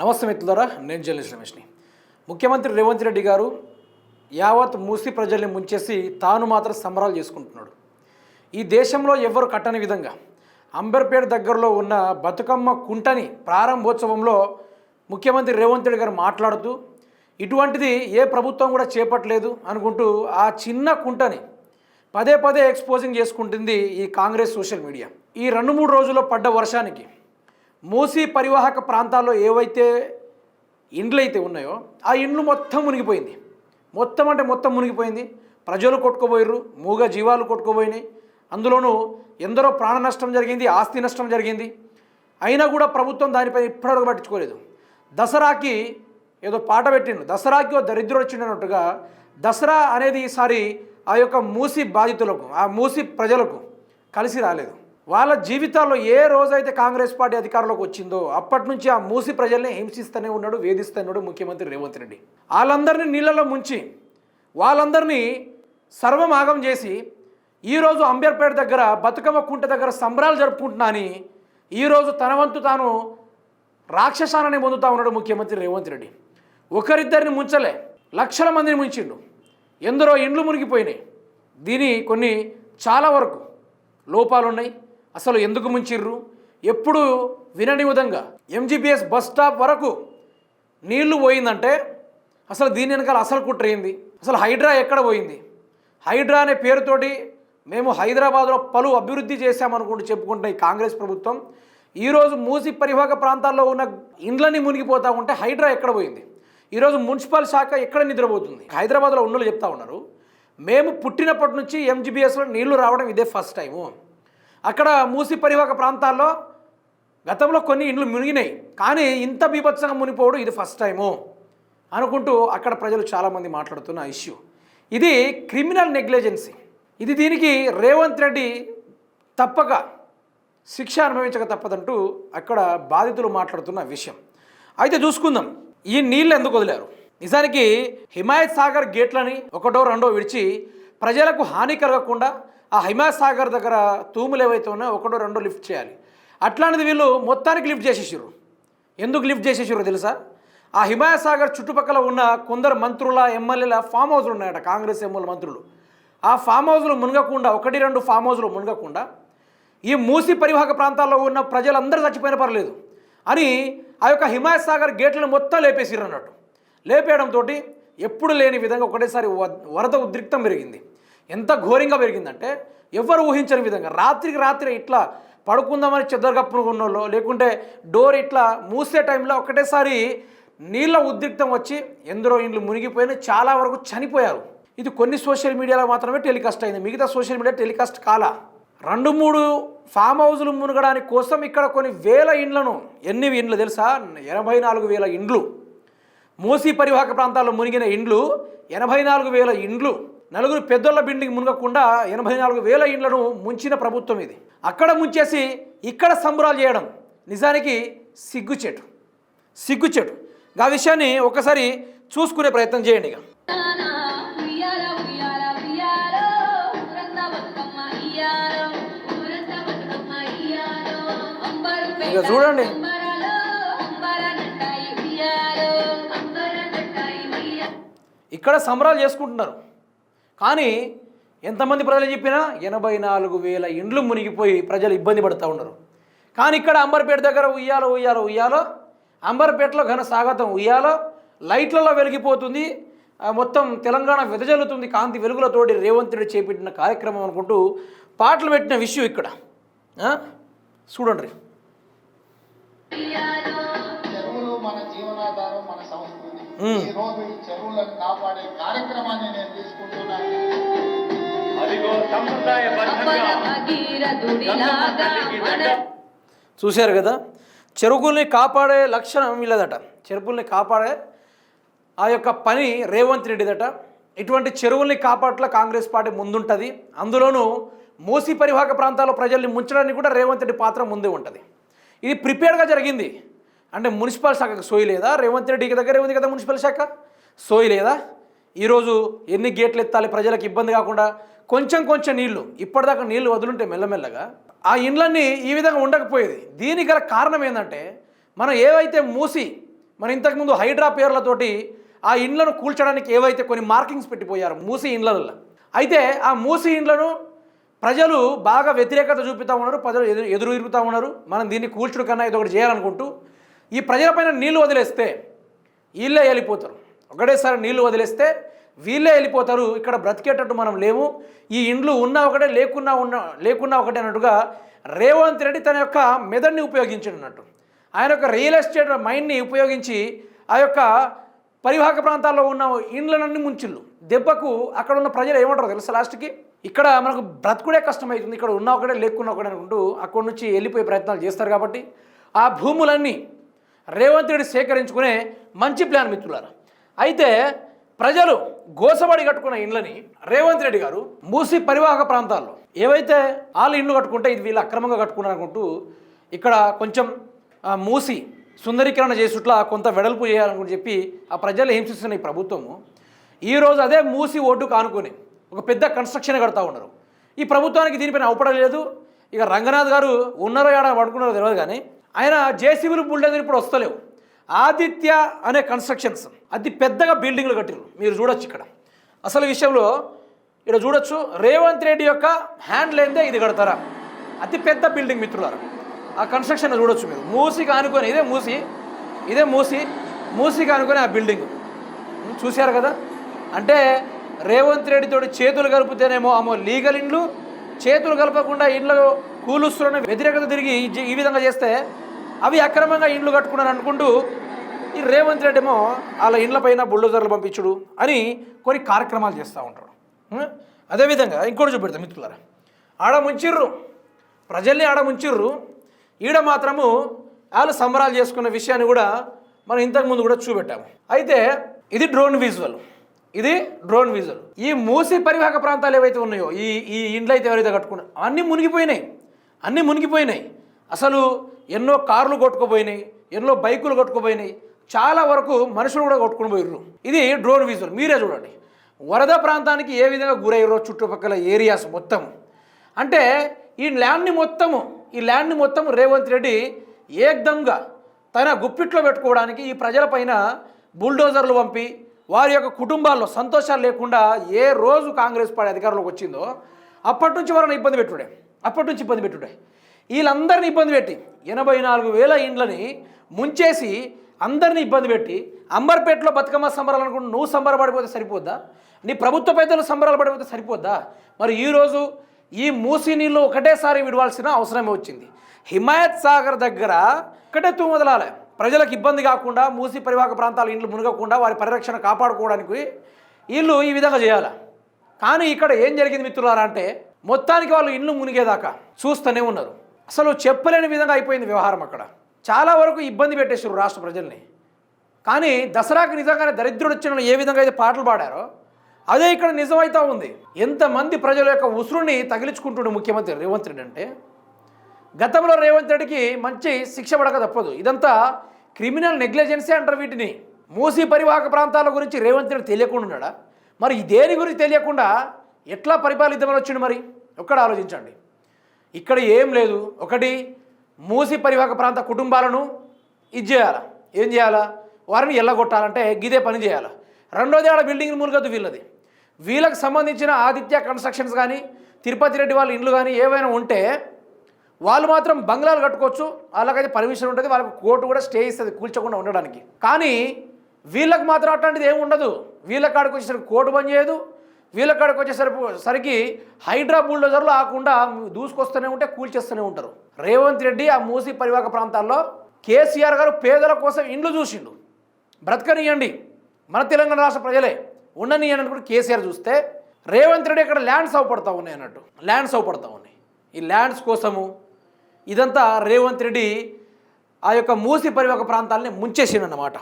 నమస్తే మిత్రులారా నేను జర్నలిస్ట్ రమేష్ని. ముఖ్యమంత్రి రేవంత్ రెడ్డి గారు యావత్ మూసి ప్రజల్ని ముంచేసి తాను మాత్రం సంబరాలు చేసుకుంటున్నాడు. ఈ దేశంలో ఎవ్వరు కట్టని విధంగా అంబర్పేట దగ్గరలో ఉన్న బతుకమ్మ కుంటని ప్రారంభోత్సవంలో ముఖ్యమంత్రి రేవంత్ రెడ్డి గారు మాట్లాడుతూ ఇటువంటిది ఏ ప్రభుత్వం కూడా చేపట్టలేదు అనుకుంటూ ఆ చిన్న కుంటని పదే పదే ఎక్స్పోజింగ్ చేసుకుంటుంది ఈ కాంగ్రెస్ సోషల్ మీడియా. ఈ రెండు మూడు రోజుల్లో పడ్డ వర్షానికి మూసీ పరివాహక ప్రాంతాల్లో ఏవైతే ఇండ్లు అయితే ఉన్నాయో ఆ ఇండ్లు మొత్తం మునిగిపోయింది. మొత్తం అంటే మొత్తం మునిగిపోయింది. ప్రజలు కొట్టుకుపోయారు మూగ జీవాలు కొట్టుకుపోయినాయి. అందులోనూ ఎందరో ప్రాణ నష్టం జరిగింది ఆస్తి నష్టం జరిగింది. అయినా కూడా ప్రభుత్వం దానిపై ఇప్పటివరకు పట్టించుకోలేదు. దసరాకి ఏదో పాట పెట్టిండు. దసరాకి ఓ దరిద్రుడు వచ్చిండన్నట్టుగా దసరా అనేది ఈసారి ఆ యొక్క మూసి బాధితులకు ఆ మూసి ప్రజలకు కలిసి రాలేదు. వాళ్ళ జీవితాల్లో ఏ రోజైతే కాంగ్రెస్ పార్టీ అధికారంలోకి వచ్చిందో అప్పటి నుంచి ఆ మూసి ప్రజల్ని హింసిస్తూనే ఉన్నాడు వేధిస్తూనే ఉన్నాడు ముఖ్యమంత్రి రేవంత్ రెడ్డి. వాళ్ళందరినీ నీళ్ళలో ముంచి వాళ్ళందరినీ సర్వమాగం చేసి ఈరోజు అంబేర్పేట దగ్గర బతుకమ్మ కుంట దగ్గర సంబరాలు జరుపుకుంటున్నా అని ఈరోజు తన వంతు తాను రాక్షసానని పొందుతా ఉన్నాడు ముఖ్యమంత్రి రేవంత్ రెడ్డి. ఒకరిద్దరిని ముంచలే లక్షల మందిని ముంచిండు. ఎందరో ఇండ్లు మునిగిపోయినాయి. దీని కొన్ని చాలా వరకు లోపాలున్నాయి. అసలు ఎందుకు ముంచిర్రు? ఎప్పుడు వినని విధంగా ఎంజీబీఎస్ బస్ స్టాప్ వరకు నీళ్ళు పోయిందంటే అసలు దీని వెనకాల అసలు కుట్ర ఏంది? అసలు హైడ్రా ఎక్కడ పోయింది? హైడ్రా అనే పేరుతోటి మేము హైదరాబాద్లో పలు అభివృద్ధి చేశామనుకుంటూ చెప్పుకుంటున్న ఈ కాంగ్రెస్ ప్రభుత్వం ఈరోజు మూసి పరివాహక ప్రాంతాల్లో ఉన్న ఇండ్లని మునిగిపోతా ఉంటే హైడ్రా ఎక్కడ పోయింది? ఈరోజు మున్సిపల్ శాఖ ఎక్కడ నిద్రపోతుంది? హైదరాబాద్లో ఉన్నోళ్ళు చెప్తా ఉన్నారు మేము పుట్టినప్పటి నుంచి ఎంజీబీఎస్లో నీళ్ళు రావడం ఇదే ఫస్ట్ టైము. అక్కడ మూసి పరివాహక ప్రాంతాల్లో గతంలో కొన్ని ఇండ్లు మునిగినాయి. కానీ ఇంత బీభత్సంగా మునిపోవడం ఇది ఫస్ట్ టైము అనుకుంటూ అక్కడ ప్రజలు చాలామంది మాట్లాడుతున్న ఇష్యూ ఇది క్రిమినల్ నెగ్లిజెన్సీ ఇది దీనికి రేవంత్ రెడ్డి తప్పక శిక్ష అనుభవించక తప్పదంటూ అక్కడ బాధితులు మాట్లాడుతున్న విషయం. అయితే చూసుకుందాం ఈ నీళ్ళు ఎందుకు వదిలారు? నిజానికి హిమాయత్ సాగర్ గేట్లని ఒకటో రెండో విడిచి ప్రజలకు హాని కలగకుండా ఆ హిమాసాగర్ దగ్గర తూములు ఏవైతే ఉన్నాయో ఒకటో రెండో లిఫ్ట్ చేయాలి. అట్లాంటిది వీళ్ళు మొత్తానికి లిఫ్ట్ చేసేసారు ఎందుకు లిఫ్ట్ చేసేసారు తెలుసా? ఆ హిమాయత్ సాగర్ చుట్టుపక్కల ఉన్న కొందరు మంత్రుల ఎమ్మెల్యేల ఫామ్ హౌస్లు ఉన్నాయట కాంగ్రెస్ ఎమ్మెల్యే మంత్రులు. ఆ ఫామ్ హౌస్లు మునగకుండా ఒకటి రెండు ఫామ్ హౌస్లు మునగకుండా ఈ మూసి పరివాహక ప్రాంతాల్లో ఉన్న ప్రజలందరూ చచ్చిపోయిన పర్లేదు. అని ఆ యొక్క హిమాయసాగర్ గేట్లను మొత్తం లేపేసిరు అన్నట్టు. లేపేయడంతో ఎప్పుడు లేని విధంగా ఒకటేసారి వ- వరద ఉద్రిక్తం పెరిగింది. ఎంత ఘోరంగా పెరిగిందంటే ఎవరు ఊహించని విధంగా రాత్రికి రాత్రి ఇట్లా పడుకుందామని చెద్దరు కప్పుకున్నోళ్ళు లేకుంటే డోర్ ఇట్లా మూసే టైంలో ఒకటేసారి నీళ్ళ ఉద్రిక్తం వచ్చి ఎందరో ఇండ్లు మునిగిపోయిన చాలా వరకు చనిపోయారు. ఇది కొన్ని సోషల్ మీడియాలో మాత్రమే టెలికాస్ట్ అయింది. మిగతా సోషల్ మీడియా టెలికాస్ట్ కాలా. రెండు మూడు ఫామ్ హౌజులు మునగడానికి కోసం ఇక్కడ కొన్ని వేల ఇండ్లను ఎన్ని ఇండ్లు తెలుసా? ఎనభై నాలుగు వేల ఇండ్లు. మూసీ పరివాహక ప్రాంతాల్లో మునిగిన ఇండ్లు ఎనభై నాలుగు వేల ఇండ్లు. నలుగురు పెద్దోళ్ళ బిల్డింగ్ మునగకుండా ఎనభై నాలుగు వేల ఇండ్లను ముంచిన ప్రభుత్వం ఇది. అక్కడ ముంచేసి ఇక్కడ సంబరాలు చేయడం నిజానికి సిగ్గుచెట్టు సిగ్గుచెట్టు ఆ విషయాన్ని ఒకసారి చూసుకునే ప్రయత్నం చేయండి ఇక. ఇక చూడండి. ఇక్కడ సంబరాలు చేసుకుంటున్నారు. కానీ ఎంతమంది ప్రజలు చెప్పినా ఎనభై నాలుగు వేల ఇండ్లు మునిగిపోయి ప్రజలు ఇబ్బంది పడుతూ ఉన్నారు కానీ ఇక్కడ అంబర్పేట దగ్గర ఉయ్యాలో ఉయ్యాలో ఉయ్యాలో అంబర్పేటలో ఘన స్వాగతం ఉయ్యాలో లైట్లలో వెలిగిపోతుంది మొత్తం తెలంగాణ వెదజల్లుతుంది కాంతి వెలుగులతోటి రేవంత్ రెడ్డి చేపట్టిన కార్యక్రమం అనుకుంటూ పాటలు పెట్టిన విషయం ఇక్కడ? చూడండి మన జీవనాధారం మన. ఈ రోజు ఈ చెరువులను కాపాడే కార్యక్రమాన్ని నేను తీసుకుంటున్నాను. అదిగో సంప్రదాయబద్ధంగా అపర భగీరథుడిలాగా మన చూశారు కదా? చెరుకుల్ని కాపాడే లక్షణం వీళ్ళదట. చెరుకుల్ని కాపాడే ఆ యొక్క పని రేవంత్ రెడ్డిదట. ఇటువంటి చెరువుల్ని కాపాడట్ల కాంగ్రెస్ పార్టీ ముందుంటుంది. అందులోనూ మూసి పరివాహక ప్రాంతాల్లో ప్రజల్ని ముంచడానికి కూడా రేవంత్ రెడ్డి పాత్ర ముందే ఉంటుంది. ఇది ప్రిపేర్డ్గా జరిగింది. అంటే మున్సిపల్ శాఖకు సోయి లేదా? రేవంత్ రెడ్డికి దగ్గరే ఉంది కదా మున్సిపల్ శాఖ? సోయి లేదా? ఈరోజు ఎన్ని గేట్లు ఎత్తాలి? ప్రజలకు ఇబ్బంది కాకుండా కొంచెం కొంచెం నీళ్ళు ఇప్పటిదాకా నీళ్ళు వదులుంటే మెల్లమెల్లగా ఆ ఇండ్లన్నీ ఈ విధంగా ఉండకపోయేది. దీనికి గల కారణం ఏంటంటే మనం ఏవైతే మూసి మన ఇంతకుముందు హైడ్రా పేర్లతోటి ఆ ఇండ్లను కూల్చడానికి ఏవైతే కొన్ని మార్కింగ్స్ పెట్టిపోయారు మూసి ఇండ్లలో అయితే ఆ మూసి ఇండ్లను ప్రజలు బాగా వ్యతిరేకత చూపుతూ ఉన్నారు ప్రజలు ఎదురు ఎదురు తిరుగుతూ ఉన్నారు. మనం దీన్ని కూల్చడం కన్నా ఇది ఒకటి చేయాలనుకుంటూ ఈ ప్రజలపైన నీళ్ళు వదిలేస్తే వీళ్ళే వెళ్ళిపోతారు. ఒకటేసారి నీళ్ళు వదిలేస్తే వీళ్ళే వెళ్ళిపోతారు. ఇక్కడ బ్రతికేటట్టు మనం లేము. ఈ ఇండ్లు ఉన్నా ఒకటే లేకున్నా ఉన్న లేకున్నా ఒకటే అన్నట్టుగా రేవంత్ రెడ్డి తన యొక్క మెదడుని ఉపయోగించాడు అన్నట్టు ఆయన యొక్క రియల్ ఎస్టేట్ మైండ్ని ఉపయోగించి ఆ యొక్క పరివాహక ప్రాంతాల్లో ఉన్న ఇండ్లనన్నీ ముంచిళ్ళు. దెబ్బకు అక్కడ ఉన్న ప్రజలు ఏమంటారు తెలుసా లాస్ట్కి? ఇక్కడ మనకు బ్రతుకుడే కష్టమవుతుంది. ఇక్కడ ఉన్న ఒకటే లేకున్నా ఒకటే అనుకుంటూ అక్కడి నుంచి వెళ్ళిపోయే ప్రయత్నాలు చేస్తారు కాబట్టి ఆ భూములన్నీ రేవంత్ రెడ్డి సేకరించుకునే మంచి ప్లాన్ మిత్రులారా. అయితే ప్రజలు గోసబడి కట్టుకున్న ఇండ్లని రేవంత్ రెడ్డి గారు మూసి పరివాహక ప్రాంతాల్లో ఏవైతే వాళ్ళు ఇండ్లు కట్టుకుంటే ఇది వీళ్ళు అక్రమంగా కట్టుకున్నారు అనుకుంటూ ఇక్కడ కొంచెం మూసి సుందరీకరణ చేసుట్లా కొంత వెడల్పు చేయాలనుకుని చెప్పి ఆ ప్రజలు హింసిస్తున్న ఈ ప్రభుత్వము? ఈరోజు అదే మూసి ఒడ్డు కానుకొని ఒక పెద్ద కన్స్ట్రక్షన్ కడతా ఉన్నారు. ఈ ప్రభుత్వానికి దీనిపైన అవపడలేదు. ఇక రంగనాథ్ గారు ఉన్నారో ఏడా పడుకున్నారో తెలియదు కానీ ఆయన జేసీబీలు బుల్డోజర్ ఇప్పుడు వస్తలేవు. ఆదిత్య అనే కన్స్ట్రక్షన్స్ అతి పెద్దగా బిల్డింగ్లు కట్టిరు మీరు చూడొచ్చు ఇక్కడ. అసలు విషయంలో ఇక్కడ చూడొచ్చు రేవంత్ రెడ్డి యొక్క హ్యాండ్ లేనిదే ఇది కడతారా? అతి పెద్ద బిల్డింగ్ మిత్రులారా. ఆ కన్స్ట్రక్షన్ చూడొచ్చు మీరు. మూసికి ఆనుకొని ఇదే మూసి ఇదే మూసి మూసికి ఆనుకొని ఆ బిల్డింగ్. చూశారు కదా? అంటే రేవంత్ రెడ్డితోటి చేతులు కలిపితేనేమో ఆమె లీగల్ ఇండ్లు చేతులు కలపకుండా ఇండ్లు కూలుస్తున్న వ్యతిరేకత తిరిగి ఈ విధంగా చేస్తే అవి అక్రమంగా ఇండ్లు కట్టుకున్నారు అనుకుంటూ ఈ రేవంత్ రెడ్డి ఏమో వాళ్ళ ఇండ్ల పైన బుల్డోజర్లు పంపించుడు అని కొన్ని కార్యక్రమాలు చేస్తూ ఉంటాడు. అదేవిధంగా ఇంకోటి చూపెడతాం మిత్రులారా. ఆడ ముంచిర్రు. ప్రజల్ని ఆడ ముంచిర్రు. ఈడ మాత్రము వాళ్ళు సంబరాలు చేసుకున్న విషయాన్ని కూడా మనం ఇంతకుముందు కూడా చూపెట్టాము. అయితే ఇది డ్రోన్ విజువల్. ఇది డ్రోన్ విజువల్. ఈ మూసి పరివాహక ప్రాంతాలు ఏవైతే ఉన్నాయో ఈ ఈ ఇండ్లు అయితే ఎవరైతే కట్టుకున్నారో అన్నీ మునిగిపోయినాయి. అన్నీ మునిగిపోయినాయి. అసలు ఎన్నో కార్లు కొట్టుకుపోయినాయి ఎన్నో బైకులు కొట్టుకుపోయినాయి. చాలా వరకు మనుషులు కూడా కొట్టుకుని పోయిర్రు. ఇది డ్రోన్ విజువల్. మీరే చూడండి. వరద ప్రాంతానికి ఏ విధంగా గురయ్యారో చుట్టుపక్కల ఏరియాస్ మొత్తం. అంటే ఈ ల్యాండ్ని మొత్తము ఈ ల్యాండ్ని మొత్తం రేవంత్ రెడ్డి ఏకదంగా తన గుప్పిట్లో పెట్టుకోవడానికి ఈ ప్రజలపైన బుల్డోజర్లు పంపి వారి యొక్క కుటుంబాల్లో సంతోషాలు లేకుండా ఏ రోజు కాంగ్రెస్ పార్టీ అధికారంలోకి వచ్చిందో అప్పటి నుంచి వారిని ఇబ్బంది పెట్టుడే. అప్పటి నుంచి ఇబ్బంది పెట్టుడే. వీళ్ళందరినీ ఇబ్బంది పెట్టి ఎనభై నాలుగు వేల ఇండ్లని ముంచేసి అందరినీ ఇబ్బంది పెట్టి అంబర్పేటలో బతుకమ్మ సంబరాలు అనుకుంటే నువ్వు సంబరపడిపోతే సరిపోద్దా? నీ ప్రభుత్వ పెద్దలు సంబరాలు పడిపోతే సరిపోద్దా? మరి ఈరోజు ఈ మూసి నీళ్ళు ఒకటేసారి విడవాల్సిన అవసరమే వచ్చింది. హిమాయత్ సాగర్ దగ్గర ఒకటే తూ ప్రజలకు ఇబ్బంది కాకుండా మూసి పరివాహక ప్రాంతాల ఇండ్లు మునగకుండా వారి పరిరక్షణ కాపాడుకోవడానికి వీళ్ళు ఈ విధంగా చేయాలి? కానీ ఇక్కడ ఏం జరిగింది మిత్రులారా అంటే మొత్తానికి వాళ్ళు ఇల్లు మునిగేదాకా చూస్తూనే ఉన్నారు. అసలు చెప్పలేని విధంగా అయిపోయింది వ్యవహారం అక్కడ. చాలా వరకు ఇబ్బంది పెట్టేశారు రాష్ట్ర ప్రజల్ని. కానీ దసరాకి నిజంగానే దరిద్రుడు వచ్చిన ఏ విధంగా అయితే పాటలు పాడారో అదే ఇక్కడ నిజమైతా ఉంది. ఎంతమంది ప్రజల యొక్క ఉసురుని తగిలించుకుంటుండే ముఖ్యమంత్రి రేవంత్ రెడ్డి అంటే గతంలో రేవంత్ రెడ్డికి మంచి శిక్ష పడక తప్పదు. ఇదంతా క్రిమినల్ నెగ్లిజెన్సే అంటారు వీటిని. మూసీ పరివాహక ప్రాంతాల గురించి రేవంత్ రెడ్డి తెలియకుండా ఉన్నాడా? మరి దేని గురించి తెలియకుండా ఎట్లా పరిపాలిద్దామని వచ్చిండు మరి? ఒక్కడ ఆలోచించండి. ఇక్కడ ఏం లేదు. ఒకటి మూసి పరివాహక ప్రాంత కుటుంబాలను ఇది చేయాలా? ఏం చేయాలా? వారిని ఎల్లగొట్టాలంటే గిదే పని చేయాలా? రెండోది ఆడ బిల్డింగ్ మునగదు వీళ్ళది. వీళ్ళకి సంబంధించిన ఆదిత్య కన్స్ట్రక్షన్స్ కానీ తిరుపతి రెడ్డి వాళ్ళ ఇండ్లు కానీ ఏవైనా ఉంటే వాళ్ళు మాత్రం బంగ్లాలు కట్టుకోవచ్చు. వాళ్ళకైతే పర్మిషన్ ఉంటుంది. వాళ్ళకి కోర్టు కూడా స్టే ఇస్తుంది కూల్చకుండా ఉండడానికి. కానీ వీళ్ళకి మాత్రం అట్లాంటిది ఏమి ఉండదు. వీళ్ళ కాడికి వచ్చేసరికి కోర్టు పని చేయదు. వీళ్ళ కాడికి వచ్చేసరికి సరికి హైడ్రా బుల్డోజర్లు ఆకుండా దూసుకొస్తూనే ఉంటే కూల్చేస్తూనే ఉంటారు. రేవంత్ రెడ్డి ఆ మూసి పరివాహక ప్రాంతాల్లో కేసీఆర్ గారు పేదల కోసం ఇండ్లు చూసిండు. బ్రతకనియండి. మన తెలంగాణ రాష్ట్ర ప్రజలే ఉండనియండి అని కూడా కేసీఆర్ చూస్తే రేవంత్ రెడ్డి ఇక్కడ ల్యాండ్స్ అవపడతా ఉన్నాయి అన్నట్టు. ల్యాండ్స్ అవపడతా ఉన్నాయి. ఈ ల్యాండ్స్ కోసము ఇదంతా రేవంత్ రెడ్డి ఆ యొక్క మూసి పరివాహక ప్రాంతాలని ముంచేసిండన్నమాట.